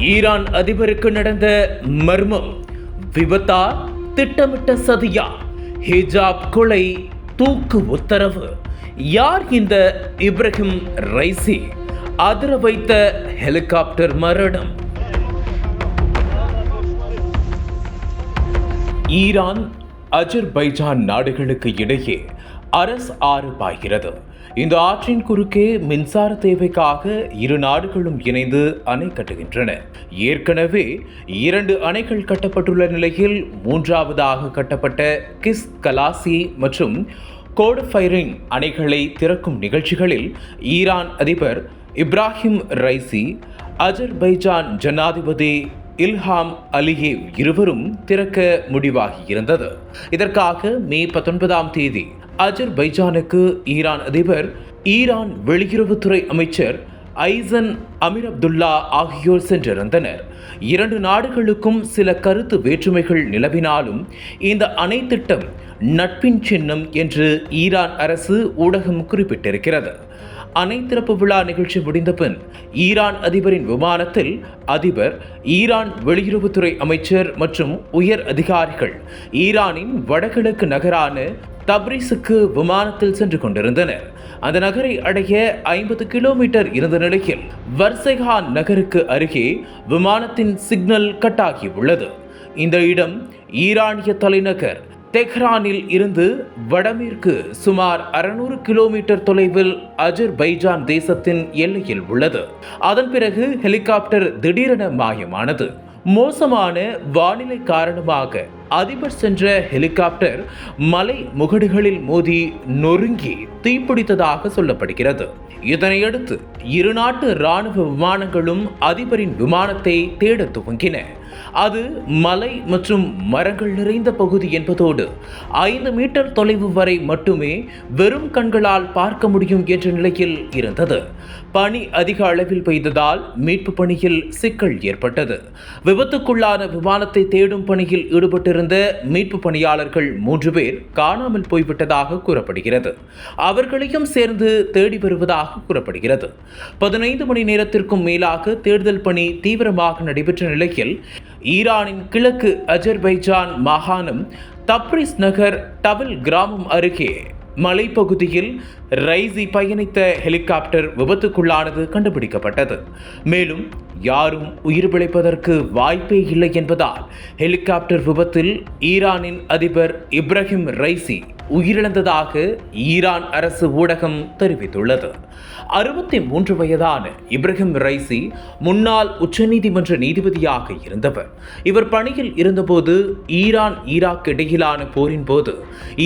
Iran அதிபருக்கு நடந்த மர்மம். விபத்தா? திட்டமிட்ட சதியா? ஹிஜாப் கொலை தூக்கு உத்தரவு. யார் இந்த இப்ராஹிம் ரைசி? அதிர வைத்த ஹெலிகாப்டர் மரணம். ஈரான் அஜர்பைஜான் நாடுகளுக்கு இடையே அரஸ் ஆறு பாய்கிறது இந்த ஆற்றின் குறுக்கே மின்சார தேவைக்காக இரு நாடுகளும் இணைந்து அணை கட்டுகின்றன. ஏற்கனவே இரண்டு அணைகள் கட்டப்பட்டுள்ள நிலையில் மூன்றாவதாக கட்டப்பட்ட கிஸ் கலாசி மற்றும் கோடு ஃபைரிங் அணைகளை திறக்கும் நிகழ்ச்சிகளில் ஈரான் அதிபர் இப்ராஹிம் ரைசி அஜர்பைஜான் ஜனாதிபதி இல்ஹாம் அலியேவ் இருவரும் திறக்க முடிவாகியிருந்தது. இதற்காக மே பத்தொன்பதாம் தேதி அஜர்பைஜானுக்கு ஈரான் அதிபர் ஈரான் வெளியுறவுத்துறை அமைச்சர் ஐசன் அமீர் அப்துல்லா ஆகியோர் சென்றிருந்தனர். இரண்டு நாடுகளுக்கும் சில கருத்து வேற்றுமைகள் நிலவினாலும் இந்த அணை திட்டம் நட்பின் சின்னம் என்று ஈரான் அரசு ஊடகம் குறிப்பிட்டிருக்கிறது. அணை திறப்பு விழா நிகழ்ச்சி முடிந்த பின் ஈரான் அதிபரின் விமானத்தில் அதிபர் ஈரான் வெளியுறவுத்துறை அமைச்சர் மற்றும் உயர் அதிகாரிகள் ஈரானின் வடகிழக்கு நகரான தப்ரீஸுக்கு விமானத்தில் சென்று கொண்டிருந்தனர். அந்த நகரை அடைய ஐம்பது கிலோமீட்டர் இருந்த நிலையில் வர்சைகான் நகருக்கு அருகே விமானத்தின் சிக்னல் கட்டாகி உள்ளது. இந்த இடம் ஈரானிய தலைநகர் தெஹ்ரானில் இருந்து வடமேற்கு சுமார் அறுநூறு கிலோமீட்டர் தொலைவில் அஜர் பைஜான் தேசத்தின் எல்லையில் உள்ளது. அதன் பிறகு ஹெலிகாப்டர் திடீரென மாயமானது. மோசமான வானிலை காரணமாக அதிபர் சென்ற ஹெலிகாப்டர் மலை முகடுகளில் மோதி நொறுங்கி தீப்பிடித்ததாக சொல்லப்படுகிறது. இதனையடுத்து இரு நாட்டு இராணுவ விமானங்களும் அதிபரின் விமானத்தை தேட துவங்கின. அது மலை மற்றும் மரங்கள் நிறைந்த பகுதி என்பதோடு ஐந்து மீட்டர் தொலைவு வரை மட்டுமே வெறும் கண்களால் பார்க்க முடியும் என்ற நிலையில் இருந்தது. பனி அதிக அளவில் பெய்ததால் மீட்பு பணியில் சிக்கல் ஏற்பட்டது. விபத்துக்குள்ளான விமானத்தை தேடும் பணியில் ஈடுபட்டிருந்த மீட்பு பணியாளர்கள் மூன்று பேர் காணாமல் போய்விட்டதாக கூறப்படுகிறது. அவர்களையும் சேர்ந்து தேடி வருவதாக கூறப்படுகிறது. பதினைந்து மணி நேரத்திற்கும் மேலாக தேடுதல் பணி தீவிரமாக நடைபெற்ற நிலையில் ஈரானின் கிழக்கு அஜர்பைஜான் மாகாணம் தப்ரிஸ் நகர் டவில் கிராமம் அருகே. மலைப்பகுதியில் ரைசி பயணித்த ஹெலிகாப்டர் விபத்துக்குள்ளானது கண்டுபிடிக்கப்பட்டது. மேலும் யாரும் உயிர் பிழைப்பதற்கு வாய்ப்பே இல்லை என்பதால் ஹெலிகாப்டர் விபத்தில் ஈரானின் அதிபர் இப்ராஹிம் ரைசி உயிரிழந்ததாக ஈரான் அரசு ஊடகம் தெரிவித்துள்ளது. அறுபத்தி மூன்று வயதான இப்ராஹிம் ரைசி முன்னாள் உச்சநீதிமன்ற நீதிபதியாக இருந்தவர். இவர் பணியில் இருந்தபோது ஈரான் ஈராக் இடையிலான போரின் போது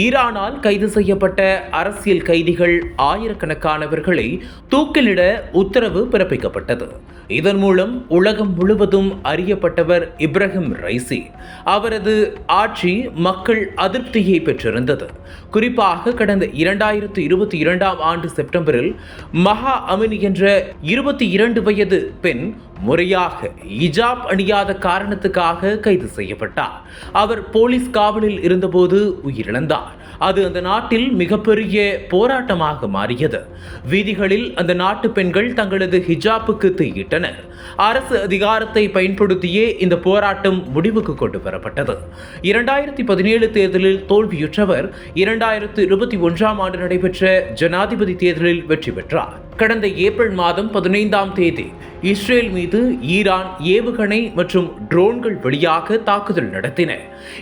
ஈரானால் கைது செய்யப்பட்ட அரசியல் கைதிகள் ஆயிரக்கணக்கானவர்களை தூக்கிலிட உத்தரவு பிறப்பிக்கப்பட்டது. இதன் மூலம் உலகம் முழுவதும் அறியப்பட்டவர் இப்ராஹிம் ரைசி. அவரது ஆட்சி மக்கள் அதிருப்தியை பெற்றிருந்தது. குறிப்பாக கடந்த இரண்டாயிரத்து இருபத்தி இரண்டாம் ஆண்டு செப்டம்பரில் மகா அமினி என்ற இருபத்தி இரண்டு வயது பெண் முறையாக இஜாப் அணியாத காரணத்துக்காக கைது செய்யப்பட்டார். அவர் போலீஸ் காவலில் இருந்தபோது உயிரிழந்தார். அது அந்த நாட்டில் மிகப்பெரிய போராட்டமாக மாறியது. வீதிகளில் அந்த நாட்டு பெண்கள் தங்களது ஹிஜாப்புக்கு தீயிட்டனர். அரசு அதிகாரத்தை பயன்படுத்தியே இந்த போராட்டம் முடிவுக்கு கொண்டு வரப்பட்டது இரண்டாயிரத்தி பதினேழு தேர்தலில் தோல்வியுற்றவர் இரண்டாயிரத்து இருபத்தி ஒன்றாம் ஆண்டு நடைபெற்ற ஜனாதிபதி தேர்தலில் வெற்றி பெற்றார். கடந்த ஏப்ரல் மாதம் பதினைந்தாம் தேதி இஸ்ரேல் மீது ஈரான் ஏவுகணை மற்றும் ட்ரோன்கள் வழியாக தாக்குதல் நடத்தின.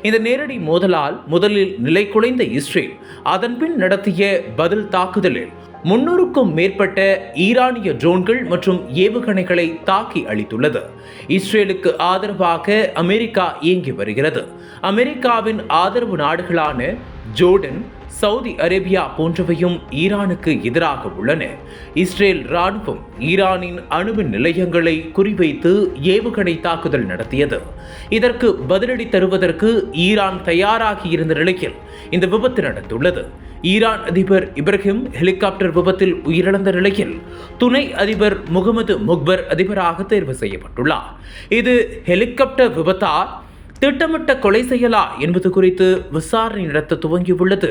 இந்த நேரடி மோதலால் முதலில் நிலை குலைந்த இஸ்ரேல் அதன்பின் நடத்திய பதில் தாக்குதலில் முன்னூறுக்கும் மேற்பட்ட ஈரானிய ட்ரோன்கள் மற்றும் ஏவுகணைகளை தாக்கி அளித்துள்ளது இஸ்ரேலுக்கு ஆதரவாக அமெரிக்கா இயங்கி வருகிறது. அமெரிக்காவின் ஆதரவு நாடுகளான ஜோர்டன் சவுதி அரேபியா போன்றவையும் ஈரானுக்கு எதிராக உள்ளன. இஸ்ரேல் ராணுவம் ஈரானின் அணுமின் நிலையங்களை குறிவைத்து ஏவுகணை தாக்குதல் நடத்தியது. இதற்கு பதிலடி தருவதற்கு ஈரான் தயாராகி இருந்த நிலையில் இந்த விபத்து நடந்துள்ளது. ஈரான் அதிபர் இப்ராஹிம் ஹெலிகாப்டர் விபத்தில் உயிரிழந்த நிலையில் துணை அதிபர் முகமது முக்பர் அதிபராக தேர்வு செய்யப்பட்டுள்ளார். இது ஹெலிகாப்டர் விபத்தா திட்டமிட்ட கொலை செய்யலா என்பது குறித்து விசாரணை நடத்த துவங்கியுள்ளது.